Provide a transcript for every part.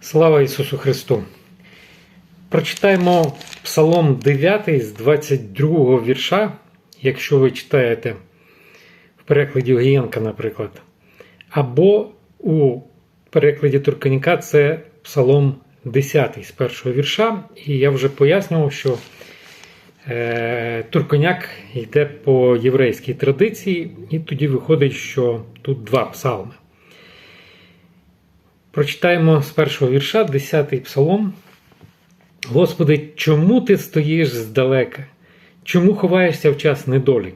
Слава Ісусу Христу! Прочитаємо Псалом 9 з 22 вірша, якщо ви читаєте в перекладі Огієнка, наприклад. Або у перекладі Турканіка це Псалом 10 з першого вірша. І я вже пояснював, що е, Турконяк йде по єврейській традиції, і тоді виходить, що тут два псалми. Прочитаємо з першого вірша, 10-й псалом. Господи, чому ти стоїш здалека? Чому ховаєшся в час недолі?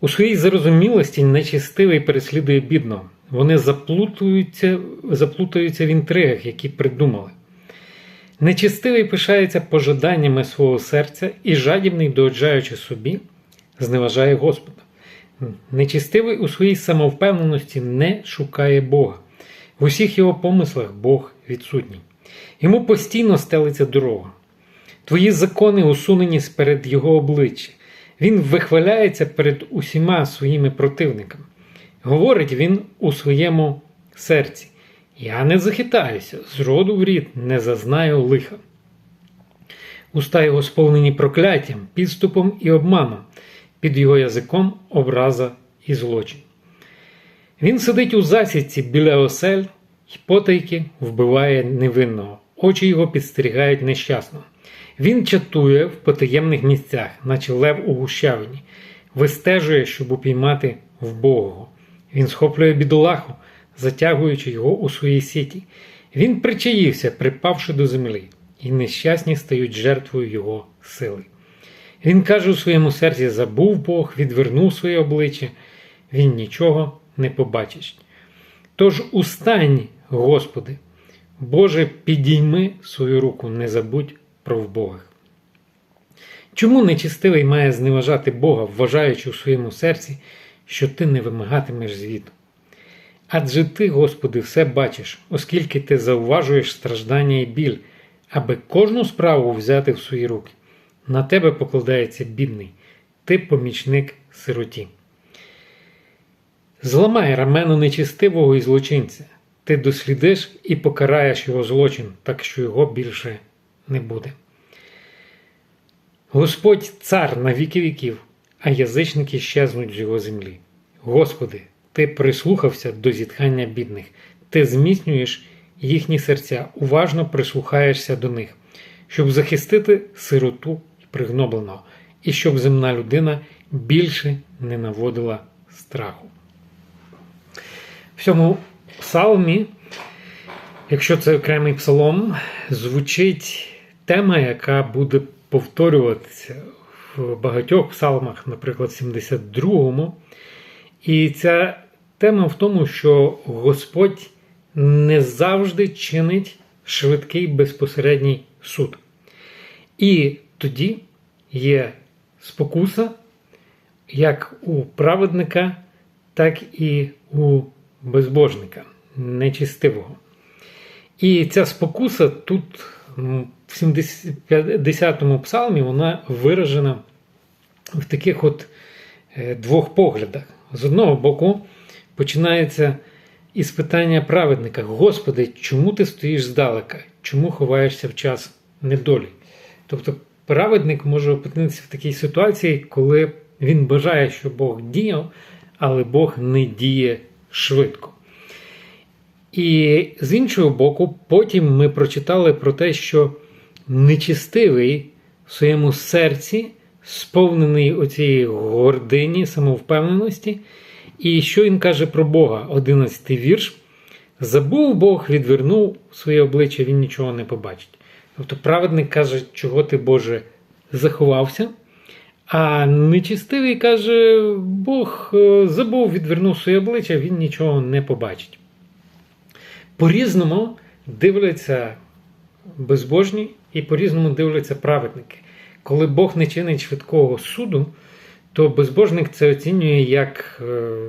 У своїй зарозумілості нечистивий переслідує бідного. Вони заплутуються, заплутаються в інтригах, які придумали. Нечистивий пишається пожаданнями свого серця і жадібний, дооджаючи собі, зневажає Господа. Нечистивий у своїй самовпевненості не шукає Бога. В усіх його помислах Бог відсутній. Йому постійно стелиться дорога. Твої закони усунені сперед його обличчя. Він вихваляється перед усіма своїми противниками. Говорить він у своєму серці: Я не захитаюся, зроду в рід не зазнаю лиха. Уста його сповнені прокляттям, підступом і обманом, під його язиком образа і злочин. Він сидить у засідці біля осель і потайки вбиває невинного. Очі його підстерігають нещасного. Він чатує в потаємних місцях, наче лев у гущавині, вистежує, щоб упіймати вбогого. Він схоплює бідолаху, затягуючи його у свої сіті. Він причаївся, припавши до землі, і нещасні стають жертвою його сили. Він каже у своєму серці: забув Бог, відвернув своє обличчя, він нічого не побачить. Тож устань, Господи, Боже, підійми свою руку, не забудь про вбогих. Чому нечистивий має зневажати Бога, вважаючи у своєму серці, що ти не вимагатимеш звіту? Адже ти, Господи, все бачиш, оскільки ти зауважуєш страждання і біль, аби кожну справу взяти в свої руки. На тебе покладається бідний, ти помічник сироті. Зламай рамено нечистивого і злочинця. Ти дослідиш і покараєш його злочин, так що його більше не буде. Господь цар на віки віків, а язичники щезнуть з його землі. Господи, ти прислухався до зітхання бідних, ти зміцнюєш їхні серця, уважно прислухаєшся до них, щоб захистити сироту і пригнобленого, і щоб земна людина більше не наводила страху. В цьому псалмі, якщо це окремий псалом, звучить тема, яка буде повторюватися в багатьох псалмах, наприклад, 72-му. І ця тема в тому, що Господь не завжди чинить швидкий безпосередній суд. І тоді є спокуса як у праведника, так і у безбожника, нечистивого. І ця спокуса тут, в 70-му псалмі, вона виражена в таких от двох поглядах. З одного боку, починається із питання праведника: Господи, чому ти стоїш здалека? Чому ховаєшся в час недолі? Тобто, праведник може опинитися в такій ситуації, коли він бажає, щоб Бог діяв, але Бог не діє швидко. І з іншого боку, потім ми прочитали про те, що нечистивий в своєму серці, сповнений оцієї гордині, самовпевненості. І що він каже про Бога? 11 вірш. Забув Бог, відвернув своє обличчя, він нічого не побачить. Тобто праведник каже, чого ти, Боже, заховався. А нечистивий каже, Бог забув, відвернув своє обличчя, він нічого не побачить. По-різному дивляться безбожні і по-різному дивляться праведники. Коли Бог не чинить швидкого суду, то безбожник це оцінює як,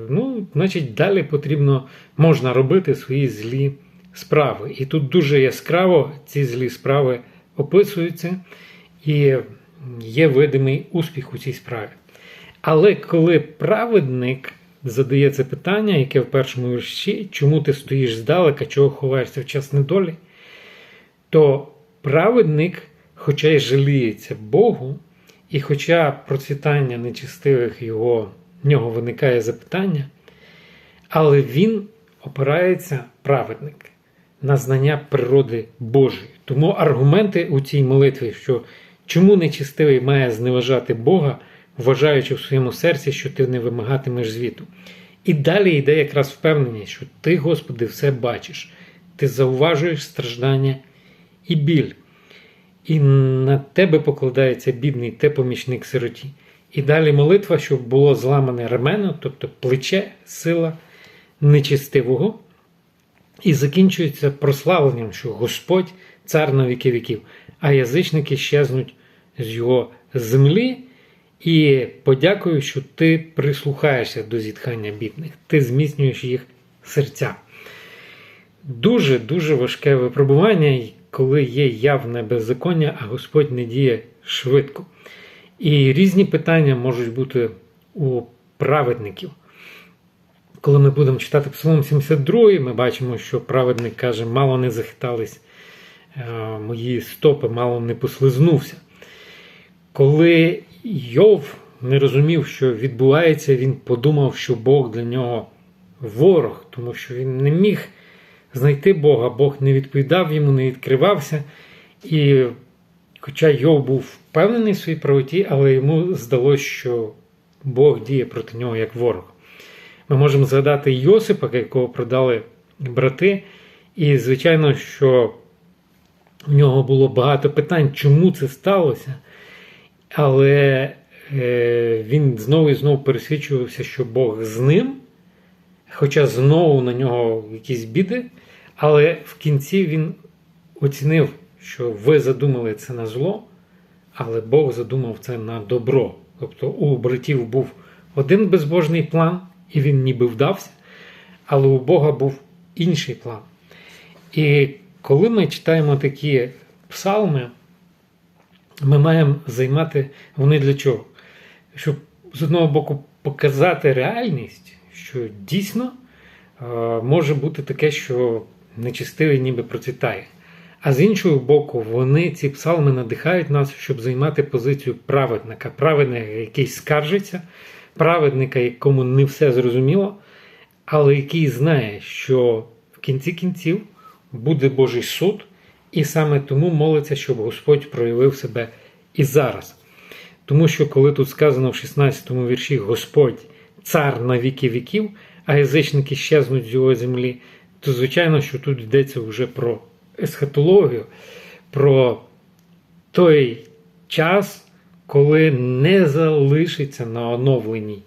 ну, значить, далі потрібно можна робити свої злі справи. І тут дуже яскраво ці злі справи описуються, і є видимий успіх у цій справі. Але коли праведник задає це питання, яке в першому вірші, чому ти стоїш здалека, чого ховаєшся в час недолі, то праведник, хоча й жаліється Богу, і хоча процвітання нечистивих його, в нього виникає запитання, але він опирається праведник на знання природи Божої. Тому аргументи у цій молитві, що чому нечистивий має зневажати Бога, вважаючи в своєму серці, що ти не вимагатимеш звіту. І далі йде якраз впевненість, що ти, Господи, все бачиш, ти зауважуєш страждання і біль. І на тебе покладається бідний те помічник сироті. І далі молитва, щоб було зламане рамено, тобто плече, сила нечистивого, і закінчується прославленням, що Господь цар на віки віків, а язичники щезнуть з його землі. І подякую, що ти прислухаєшся до зітхання бідних, ти зміцнюєш їх серця. Дуже-дуже важке випробування, коли є явне беззаконня, а Господь не діє швидко. І різні питання можуть бути у праведників. Коли ми будемо читати Псалом 72, ми бачимо, що праведник каже, мало не захитались е, мої стопи, мало не послизнувся. Коли Йов не розумів, що відбувається, він подумав, що Бог для нього ворог, тому що він не міг знайти Бога, Бог не відповідав йому, не відкривався. І хоча Йов був впевнений в своїй правоті, але йому здалося, що Бог діє проти нього як ворог. Ми можемо згадати Йосипа, якого продали брати, і, звичайно, що в нього було багато питань, чому це сталося. Але е, він знову і знову пересвідчувався, що Бог з ним, хоча знову на нього якісь біди, але в кінці він оцінив, що ви задумали це на зло, але Бог задумав це на добро. Тобто у братів був один безбожний план, і він ніби вдався, але у Бога був інший план. І коли ми читаємо такі псалми, ми маємо займати вони для чого? Щоб з одного боку показати реальність, що дійсно е, може бути таке, що нечистивий ніби процвітає. А з іншого боку, вони ці псалми надихають нас, щоб займати позицію праведника, праведника, який скаржиться, праведника, якому не все зрозуміло, але який знає, що в кінці кінців буде Божий суд. І саме тому молиться, щоб Господь проявив себе і зараз. Тому що, коли тут сказано в 16 му вірші Господь, цар на віки віків, а язичники щезнуть з його землі, то звичайно, що тут йдеться вже про есхатологію, про той час, коли не залишиться на оновленій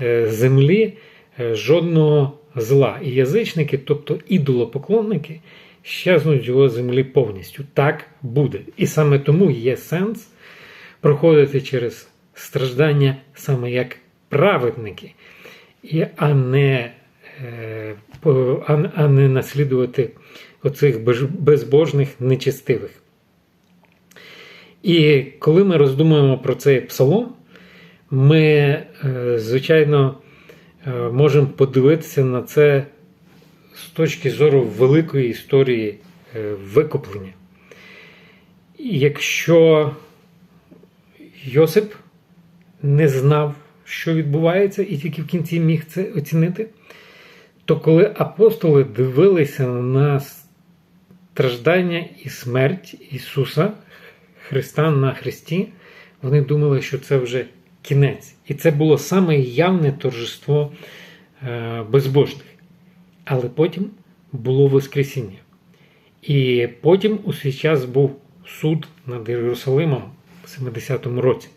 е, землі е, жодного зла. І язичники, тобто ідолопоклонники, щезнуть з його землі повністю. Так буде. І саме тому є сенс проходити через страждання саме як праведники, а не е, а не наслідувати оцих безбожних нечистивих. І коли ми роздумуємо про цей псалом, ми, е, звичайно, е, можемо подивитися на це з точки зору великої історії е, викуплення. Якщо Йосип не знав, що відбувається, і тільки в кінці міг це оцінити, то коли апостоли дивилися на страждання і смерть Ісуса, Христа на Христі, вони думали, що це вже кінець. І це було саме явне торжество е, безбожних. Але потім було Воскресіння. І потім у свій час був суд над Єрусалимом в 70-му році.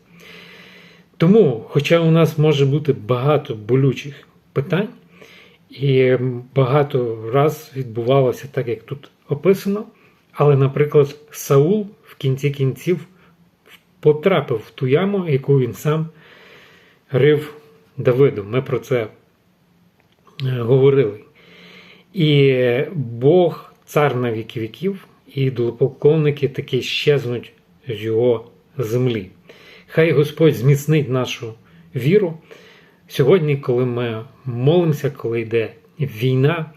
Тому, хоча у нас може бути багато болючих питань, і багато раз відбувалося так, як тут описано, але, наприклад, Саул в кінці кінців потрапив в ту яму, яку він сам рив Давиду. Ми про це е, говорили. І Бог, цар на віки віків, і ідолопоклонники таки щезнуть з його землі. Хай Господь зміцнить нашу віру. Сьогодні, коли ми молимося, коли йде війна,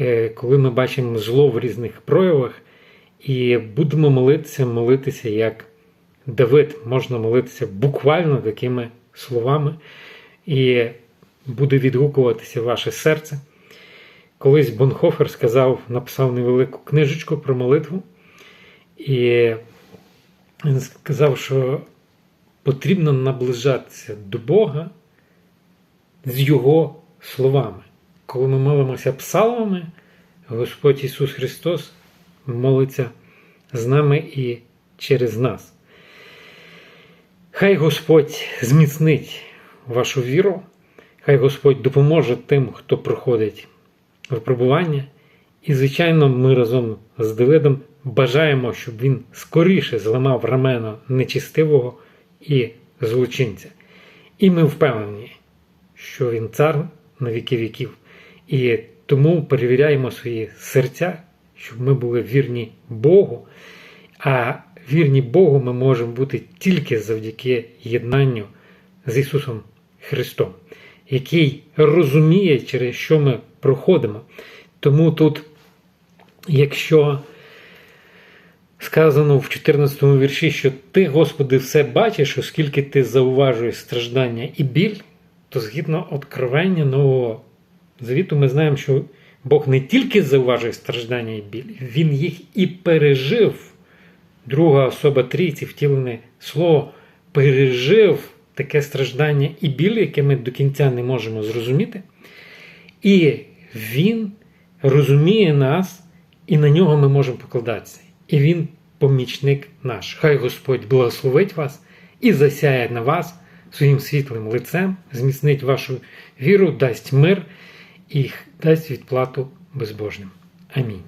е, коли ми бачимо зло в різних проявах, І будемо молитися, молитися як Давид. Можна молитися буквально такими словами, і буде відгукуватися ваше серце. Колись Бонхофер сказав, написав невелику книжечку про молитву, і він сказав, що потрібно наближатися до Бога з Його словами. Коли ми молимося псалмами, Господь Ісус Христос молиться з нами і через нас. Хай Господь зміцнить вашу віру, хай Господь допоможе тим, хто проходить випробування. І, звичайно, ми разом з Давидом бажаємо, щоб він скоріше зламав рамено нечистивого і злочинця. І ми впевнені, що він цар на віки віків. І тому перевіряємо свої серця, щоб ми були вірні Богу. А вірні Богу ми можемо бути тільки завдяки єднанню з Ісусом Христом, який розуміє, через що ми проходимо. Тому тут, якщо сказано в 14 вірші, що Ти, Господи, все бачиш, оскільки ти зауважуєш страждання і біль, то згідно откровення Нового Завіту, ми знаємо, що Бог не тільки зауважує страждання і біль, Він їх і пережив. Друга особа трійці, втілене слово, пережив таке страждання і біль, яке ми до кінця не можемо зрозуміти. І Він розуміє нас, і на нього ми можемо покладатися. І Він помічник наш. Хай Господь благословить вас і засяє на вас своїм світлим лицем, зміцнить вашу віру, дасть мир і дасть відплату безбожним. Амінь.